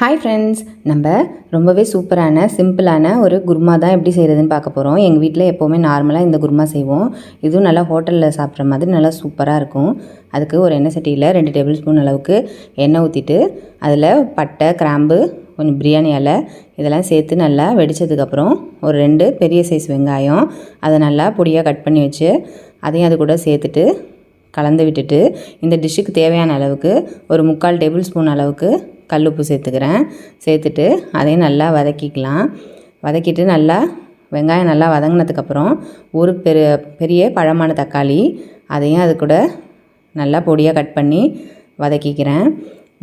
Hi friends நம்ம ரொம்பவே சூப்பரான சிம்பிளான ஒரு குருமா தான் எப்படி செய்கிறதுன்னு பார்க்க போகிறோம் எங்கள் வீட்டில் எப்போவுமே நார்மலாக இந்த குருமா செய்வோம். இதுவும் நல்லா ஹோட்டலில் சாப்பிட்ற மாதிரி நல்லா சூப்பராக இருக்கும். அதுக்கு ஒரு எண்ணெய் சட்டியில் ரெண்டு டேபிள் ஸ்பூன் அளவுக்கு எண்ணெய் ஊற்றிட்டு அதில் பட்டை கிராம்பு கொஞ்சம் பிரியாணி இலை இதெல்லாம் சேர்த்து நல்லா வெடித்ததுக்கப்புறம் ஒரு ரெண்டு பெரிய சைஸ் வெங்காயம் அதை நல்லா பொடியாக கட் பண்ணி வச்சு அதையும் அது கூட சேர்த்துட்டு கலந்து விட்டுட்டு இந்த டிஷ்ஷுக்கு தேவையான அளவுக்கு ஒரு முக்கால் டேபிள் ஸ்பூன் அளவுக்கு கல்லுப்பு சேர்த்துக்கிறேன். சேர்த்துட்டு அதையும் நல்லா வதக்கிக்கலாம். வதக்கிட்டு நல்லா வெங்காயம் நல்லா வதங்கினதுக்கப்புறம் ஒரு பெரு பெரிய பழமான தக்காளி அதையும் அது கூட நல்லா பொடியாக கட் பண்ணி வதக்கிக்கிறேன்.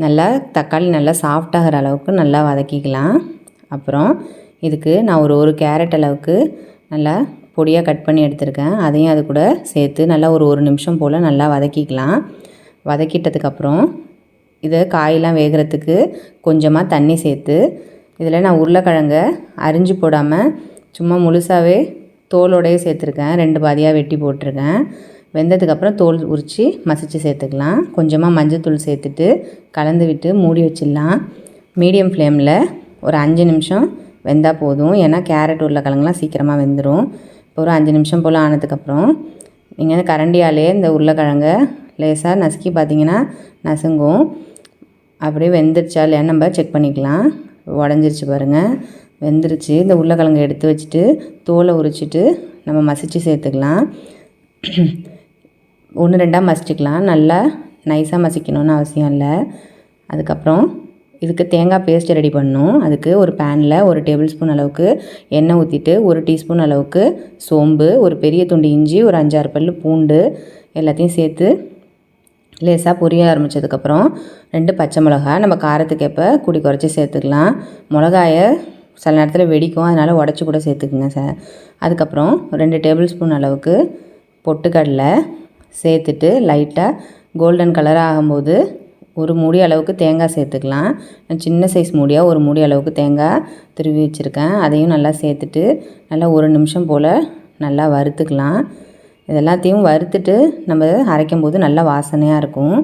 நல்லா தக்காளி நல்லா சாஃப்டாகிற அளவுக்கு நல்லா வதக்கிக்கலாம். அப்புறம் இதுக்கு நான் ஒரு ஒரு கேரட் அளவுக்கு நல்லா பொடியாக கட் பண்ணி எடுத்திருக்கேன். அதையும் அது கூட சேர்த்து நல்லா ஒரு ஒரு நிமிஷம் போல் நல்லா வதக்கிக்கலாம். வதக்கிட்டதுக்கப்புறம் இதை காயெல்லாம் வேகிறதுக்கு கொஞ்சமாக தண்ணி சேர்த்து இதில் நான் உருளைக்கிழங்க அரிஞ்சு போடாமல் சும்மா முழுசாகவே தோலோடையே சேர்த்துருக்கேன். ரெண்டு பாதியாக வெட்டி போட்டிருக்கேன். வெந்ததுக்கப்புறம் தோல் உரித்து மசித்து சேர்த்துக்கலாம். கொஞ்சமாக மஞ்சத்தூள் சேர்த்துட்டு கலந்து விட்டு மூடி வச்சிடலாம். மீடியம் ஃப்ளேமில் ஒரு அஞ்சு நிமிஷம் வெந்தால் போதும். ஏன்னா கேரட் உருளைக்கிழங்குலாம் சீக்கிரமாக வெந்துடும் இப்போ ஒரு அஞ்சு நிமிஷம் போல் ஆனதுக்கப்புறம் நீங்கள் கரண்டியாலே இந்த உருளைக்கிழங்க லேசாக நசுக்கி பார்த்தீங்கன்னா நசுங்கும். அப்படியே வெந்துருச்சா இல்லையான்னு நம்ம செக் பண்ணிக்கலாம். உடஞ்சிருச்சு பாருங்கள் வெந்துருச்சு. இந்த உருளைக்கிழங்கு எடுத்து வச்சுட்டு தோலை உரிச்சிட்டு நம்ம மசித்து சேர்த்துக்கலாம். ஒன்று ரெண்டாக மசிச்சுக்கலாம். நல்லா நைஸாக மசிக்கணும்னு அவசியம் இல்லை. அதுக்கப்புறம் இதுக்கு தேங்காய் பேஸ்ட் ரெடி பண்ணணும். அதுக்கு ஒரு பேனில் ஒரு டேபிள் ஸ்பூன் அளவுக்கு எண்ணெய் ஊற்றிட்டு ஒரு டீஸ்பூன் அளவுக்கு சோம்பு ஒரு பெரிய துண்டு இஞ்சி ஒரு அஞ்சாறு பல் பூண்டு எல்லாத்தையும் சேர்த்து லேசாக பொரிய ஆரம்பித்ததுக்கப்புறம் ரெண்டு பச்சை மிளகா நம்ம காரத்துக்கு ஏற்ப குடி குறைச்சி சேர்த்துக்கலாம். மிளகாயை சில நேரத்தில் வெடிக்கும் அதனால் உடச்சி கூட சேர்த்துக்குங்க சார். அதுக்கப்புறம் ரெண்டு டேபிள் ஸ்பூன் அளவுக்கு பொட்டுக்கடலை சேர்த்துட்டு லைட்டாக கோல்டன் கலர் ஆகும்போது ஒரு மூடி அளவுக்கு தேங்காய் சேர்த்துக்கலாம். நான் சின்ன சைஸ் மூடியாக ஒரு மூடி அளவுக்கு தேங்காய் திருவி வச்சுருக்கேன். அதையும் நல்லா சேர்த்துட்டு நல்லா ஒரு நிமிஷம் போல் நல்லா வறுத்துக்கலாம். இது எல்லாத்தையும் வறுத்துட்டு நம்ம அரைக்கும் போது நல்லா வாசனையாக இருக்கும்.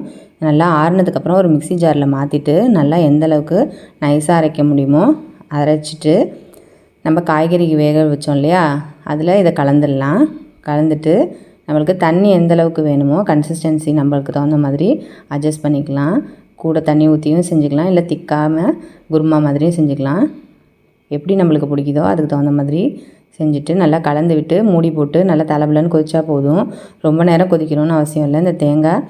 நல்லா ஆறுனதுக்கப்புறம் ஒரு மிக்ஸி ஜாரில் மாற்றிட்டு நல்லா எந்தளவுக்கு நைஸாக அரைக்க முடியுமோ அரைச்சிட்டு நம்ம காய்கறிக்கு வேக வச்சோம் இல்லையா? அதில் இதை கலந்துடலாம். கலந்துட்டு நம்மளுக்கு தண்ணி எந்த அளவுக்கு வேணுமோ கன்சிஸ்டன்சி நம்மளுக்கு தகுந்த மாதிரி அட்ஜஸ்ட் பண்ணிக்கலாம். கூட தண்ணி ஊற்றியும் செஞ்சுக்கலாம். இல்லை திக்காமல் குருமா மாதிரியும் செஞ்சுக்கலாம். எப்படி நம்மளுக்கு பிடிக்குதோ அதுக்கு தகுந்த மாதிரி செஞ்சுட்டு நல்லா கலந்து விட்டு மூடி போட்டு நல்லா தலபுலன்னு கொதிச்சா போதும். ரொம்ப நேரம் கொதிக்கணும்னு அவசியம் இல்லை. இந்த தேங்காய்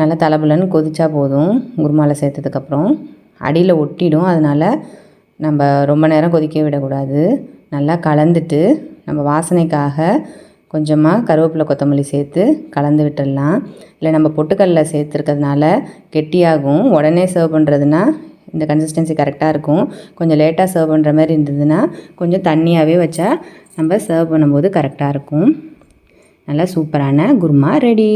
நல்லா தலபுலன்னு கொதிச்சா போதும். குருமாவில் சேர்த்ததுக்கப்புறம் அடியில் ஒட்டிடும். அதனால் நம்ம ரொம்ப நேரம் கொதிக்க விடக்கூடாது. நல்லா கலந்துட்டு நம்ம வாசனைக்காக கொஞ்சமாக கருவேப்பிலை கொத்தமல்லி சேர்த்து கலந்து விட்டுடலாம். இல்லை நம்ம பொட்டுக்கல்ல சேர்த்துருக்கிறதுனால கெட்டியாகும். உடனே சர்வ் பண்ணுறதுனா இந்த கன்சிஸ்டன்சி கரெக்டாக இருக்கும். கொஞ்சம் லேட்டாக சர்வ் பண்ணுற மாதிரி இருந்ததுன்னா கொஞ்சம் தண்ணியாகவே வச்சா நம்ம சர்வ் பண்ணும்போது கரெக்டாக இருக்கும். நல்லா சூப்பரான குருமா ரெடி